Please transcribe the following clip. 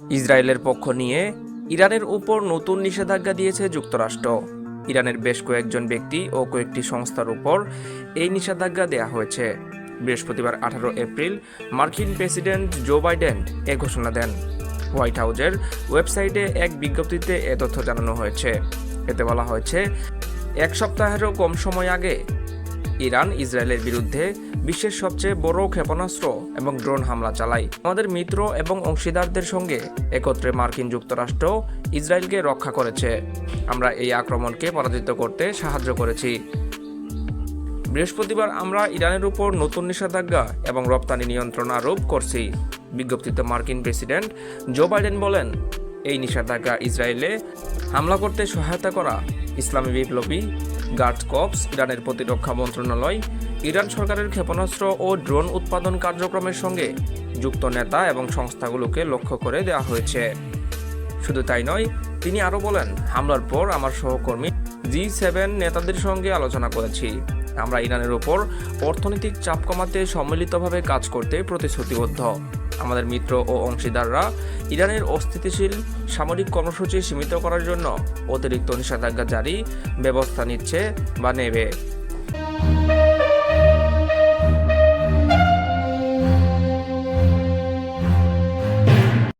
ইসরায়েলের পক্ষ নিয়ে ইরানের উপর নতুন নিষেধাজ্ঞা দিয়েছে যুক্তরাষ্ট্র। ইরানের বেশ কয়েকজন ব্যক্তি ও কয়েকটি সংস্থার উপর এই নিষেধাজ্ঞা দেয়া হয়েছে। বৃহস্পতিবার আঠারো এপ্রিল মার্কিন প্রেসিডেন্ট জো বাইডেন এ ঘোষণা দেন। হোয়াইট হাউজের ওয়েবসাইটে এক বিজ্ঞপ্তিতে এ তথ্য জানানো হয়েছে। এতে বলা হয়েছে, এক সপ্তাহেরও কম সময় আগে ইরান ইসরায়েলের বিরুদ্ধে বিশ্বের সবচেয়ে বড় ক্ষেপণাস্ত্র এবং ড্রোন হামলা চালায়। আমাদের মিত্র এবং অংশীদারদের সঙ্গে একত্রে মার্কিন যুক্তরাষ্ট্র ইসরায়েলকে রক্ষা করেছে। আমরা এই আক্রমণকে পরাজিত করতে সাহায্য করেছি। বৃহস্পতিবার আমরা ইরানের উপর নতুন নিষেধাজ্ঞা এবং রপ্তানি নিয়ন্ত্রণ আরোপ করছি। বিজ্ঞপ্তিতে মার্কিন প্রেসিডেন্ট জো বাইডেন বলেন, এই নিষেধাজ্ঞা ইসরায়েলে হামলা করতে সহায়তা করা ইসলামী বিপ্লবী গার্ডস কপস, ইরানের প্রতিরক্ষা মন্ত্রণালয়, ইরান সরকারের ক্ষেপণাস্ত্র ও ড্রোন উৎপাদন কার্যক্রমের সঙ্গে যুক্ত নেতা এবং সংস্থাগুলোকে লক্ষ্য করে দেওয়া হয়েছে। শুধু তাই নয়, তিনি আরও বলেন, হামলার পর আমার সহকর্মী জি সেভেন নেতাদের সঙ্গে আলোচনা করেছি। আমরা ইরানের ওপর অর্থনৈতিক চাপ কমাতে সম্মিলিতভাবে কাজ করতে প্রতিশ্রুতিবদ্ধ। আমাদের মিত্র ও অংশীদাররা ইরানের অস্থিতিশীল সামরিক কর্মসূচি সীমিত করার জন্য অতিরিক্ত নিষেধাজ্ঞা জারি, ব্যবস্থা নিচ্ছে বা নেবে।